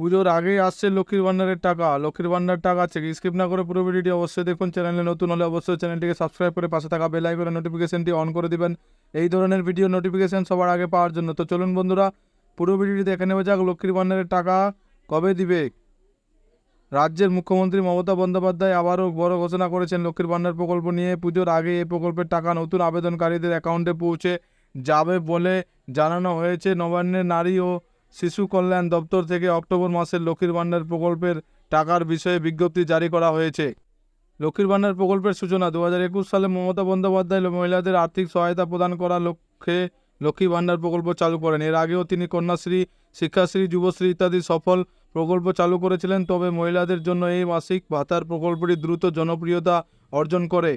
পুজোর আগেই আসছে লক্ষ্মীর ভান্ডারের টাকা। লক্ষ্মীর ভান্ডার টাকা আছে স্কিপ না করে পুরো ভিডিওটি অবশ্যই দেখুন। চ্যানেলে নতুন হলে অবশ্যই চ্যানেলটিকে সাবস্ক্রাইব করে পাশে থাকা বেল আইকনের নোটিফিকেশনটি অন করে দিবেন। এই ধরনের ভিডিও নোটিফিকেশন সবার আগে পাওয়ার জন্য। তো চলুন বন্ধুরা, পুরো ভিডিওটি দেখে নেওয়া যাক লক্ষ্মীর ভান্ডারের টাকা কবে দিবে। রাজ্যের মুখ্যমন্ত্রী মমতা বন্দ্যোপাধ্যায় আবারও বড় ঘোষণা করেছেন, লক্ষ্মীর ভান্ডার প্রকল্প নিয়ে পুজোর আগে এই প্রকল্পের টাকা নতুন আবেদনকারীদের অ্যাকাউন্টে পৌঁছে যাবে বলে জানানো হয়েছে। নবান্নের নারী ও শিশু কল্যাণ দপ্তর থেকে অক্টোবর মাসের লক্ষ্মীর ভান্ডার প্রকল্পের টাকার বিষয়ে বিজ্ঞপ্তি জারি করা হয়েছে। লক্ষ্মীর ভান্ডার প্রকল্পের সূচনা দু হাজার একুশ সালে মমতা বন্দ্যোপাধ্যায় মহিলাদের আর্থিক সহায়তা প্রদান করার লক্ষ্যে লক্ষ্মী ভান্ডার প্রকল্প চালু করেন। এর আগেও তিনি কন্যাশ্রী, শিক্ষাশ্রী, যুবশ্রী ইত্যাদি সফল প্রকল্প চালু করেছিলেন, তবে মহিলাদের জন্য এই মাসিক ভাতার প্রকল্পটি দ্রুত জনপ্রিয়তা অর্জন করে।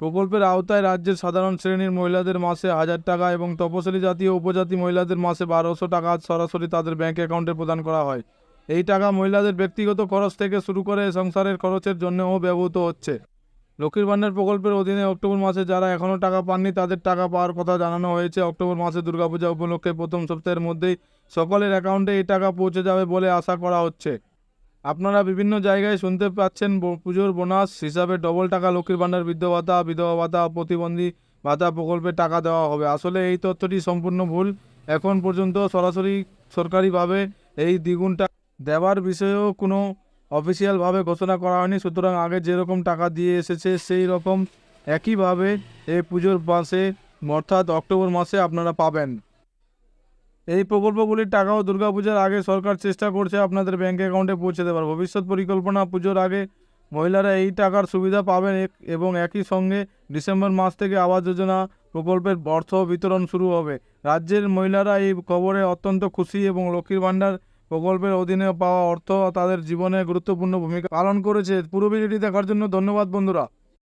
প্রকল্পের আওতায় রাজ্যের সাধারণ শ্রেণির মহিলাদের মাসে হাজার টাকা এবং তপশিলি জাতি ও উপজাতি মহিলাদের মাসে বারোশো টাকা সরাসরি তাদের ব্যাংক অ্যাকাউন্টে প্রদান করা হয়। এই টাকা মহিলাদের ব্যক্তিগত খরচ থেকে শুরু করে সংসারের খরচের জন্যও ব্যবহৃত হচ্ছে। লক্ষ্মীর ভান্ডার প্রকল্পের অধীনে অক্টোবর মাসে যারা এখনও টাকা পাননি, তাদের টাকা পাওয়ার কথা জানানো হয়েছে। অক্টোবর মাসে দুর্গাপূজা উপলক্ষে প্রথম সপ্তাহের মধ্যেই সকলের অ্যাকাউন্টে এই টাকা পৌঁছে যাবে বলে আশা করা হচ্ছে। আপনারা বিভিন্ন জায়গায় শুনতে পাচ্ছেন পুজোর বোনাস হিসাবে ডবল টাকা লক্ষ্মীর ভান্ডার বৃদ্ধ ভাতা, বিধবা ভাতা, প্রতিবন্ধী ভাতা প্রকল্পে টাকা দেওয়া হবে। আসলে এই তথ্যটি সম্পূর্ণ ভুল। এখন পর্যন্ত সরাসরি সরকারিভাবে এই দ্বিগুণটা দেওয়ার বিষয়েও কোনো অফিসিয়ালভাবে ঘোষণা করা হয়নি। সুতরাং আগে যেরকম টাকা দিয়ে এসেছে, সেই রকম একইভাবে এই পুজোর মাসে, অর্থাৎ অক্টোবর মাসে আপনারা পাবেন। এই প্রকল্পগুলির টাকাও দুর্গাপূজার আগে সরকার চেষ্টা করছে আপনাদের ব্যাঙ্ক অ্যাকাউন্টে পৌঁছে দেওয়ার ভবিষ্যৎ পরিকল্পনা পুজোর আগে মহিলারা এই টাকার সুবিধা পাবেন এবং একই সঙ্গে ডিসেম্বর মাস থেকে আবাস যোজনা প্রকল্পের অর্থ বিতরণ শুরু হবে। রাজ্যের মহিলারা এই খবরে অত্যন্ত খুশি এবং লক্ষ্মীর ভাণ্ডার প্রকল্পের অধীনে পাওয়া অর্থ তাদের জীবনে গুরুত্বপূর্ণ ভূমিকা পালন করেছে। পুরো ভিডিওটি দেখার জন্য ধন্যবাদ বন্ধুরা।